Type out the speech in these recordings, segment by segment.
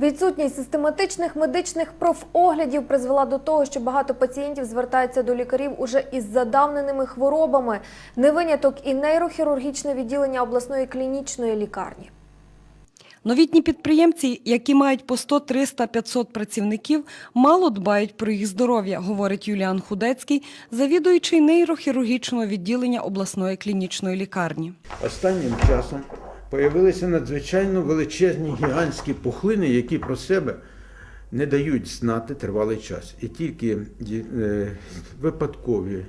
Відсутність систематичних медичних профоглядів призвела до того, що багато пацієнтів звертаються до лікарів уже із задавненими хворобами. Не виняток і нейрохірургічне відділення обласної клінічної лікарні. Новітні підприємці, які мають по 100, 300, 500 працівників, мало дбають про їх здоров'я, говорить Юліан Худецький, завідуючий нейрохірургічного відділення обласної клінічної лікарні. Останнім часом появилися надзвичайно величезні гігантські пухлини, які про себе не дають знати тривалий час. І тільки е, випадкові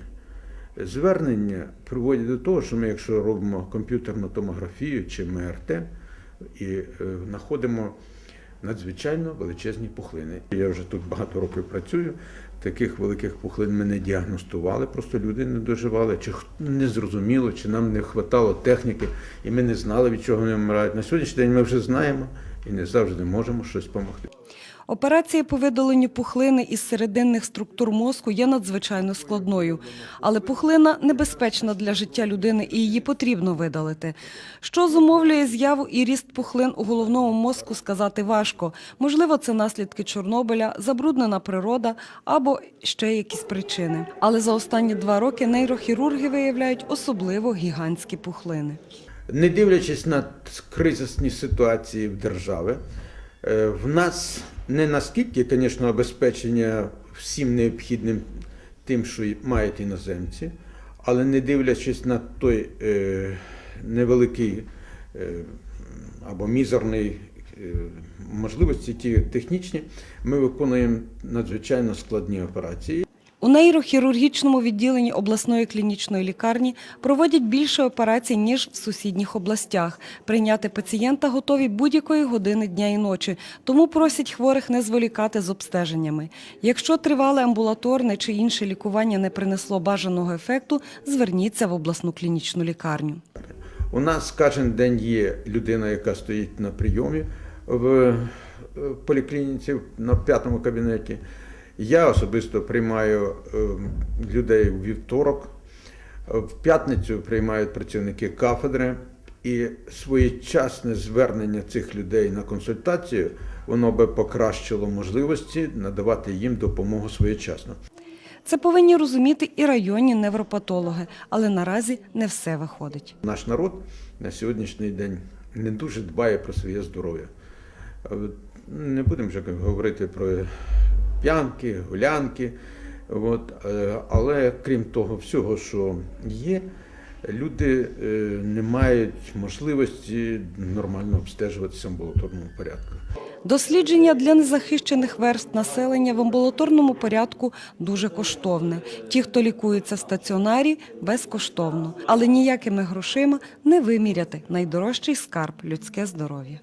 звернення приводять до того, що ми, якщо робимо комп'ютерну томографію чи МРТ, і е, знаходимо надзвичайно величезні пухлини. Я вже тут багато років працюю. Таких великих пухлин ми не діагностували, просто люди не доживали, чи не зрозуміло, чи нам не вистачало техніки, і ми не знали, від чого вони вмирають. На сьогоднішній день ми вже знаємо і не завжди можемо щось допомогти. Операція по видаленню пухлини із серединних структур мозку є надзвичайно складною. Але пухлина небезпечна для життя людини і її потрібно видалити. Що зумовлює з'яву і ріст пухлин у головному мозку, сказати важко. Можливо, це наслідки Чорнобиля, забруднена природа або ще якісь причини. Але за останні два роки нейрохірурги виявляють особливо гігантські пухлини. Не дивлячись на кризисні ситуації в державі, е, в нас не наскільки, звісно, обезпечення всім необхідним тим, що мають іноземці, але не дивлячись на той е, невеликий е, або мізерний можливості, ті технічні, ми виконуємо надзвичайно складні операції. У нейрохірургічному відділенні обласної клінічної лікарні проводять більше операцій, ніж в сусідніх областях. Прийняти пацієнта готові будь-якої години дня і ночі, тому просять хворих не зволікати з обстеженнями. Якщо тривале амбулаторне чи інше лікування не принесло бажаного ефекту, зверніться в обласну клінічну лікарню. У нас кожен день є людина, яка стоїть на прийомі в е, поліклініці на п'ятому кабінеті. Я особисто приймаю е, людей у вівторок, в п'ятницю приймають працівники кафедри. І своєчасне звернення цих людей на консультацію воно би покращило можливості надавати їм допомогу своєчасно. Це повинні розуміти і районні невропатологи, але наразі не все виходить. Наш народ на сьогоднішній день не дуже дбає про своє здоров'я. Е, Не будемо вже говорити про п'янки, гулянки. От, е, але крім того всього, що є, люди е, не мають можливості нормально обстежуватися в амбулаторному порядку. Дослідження для незахищених верст населення в амбулаторному порядку дуже коштовне. Ті, хто лікується в стаціонарі, безкоштовно. Але ніякими грошима не виміряти найдорожчий скарб людське здоров'я.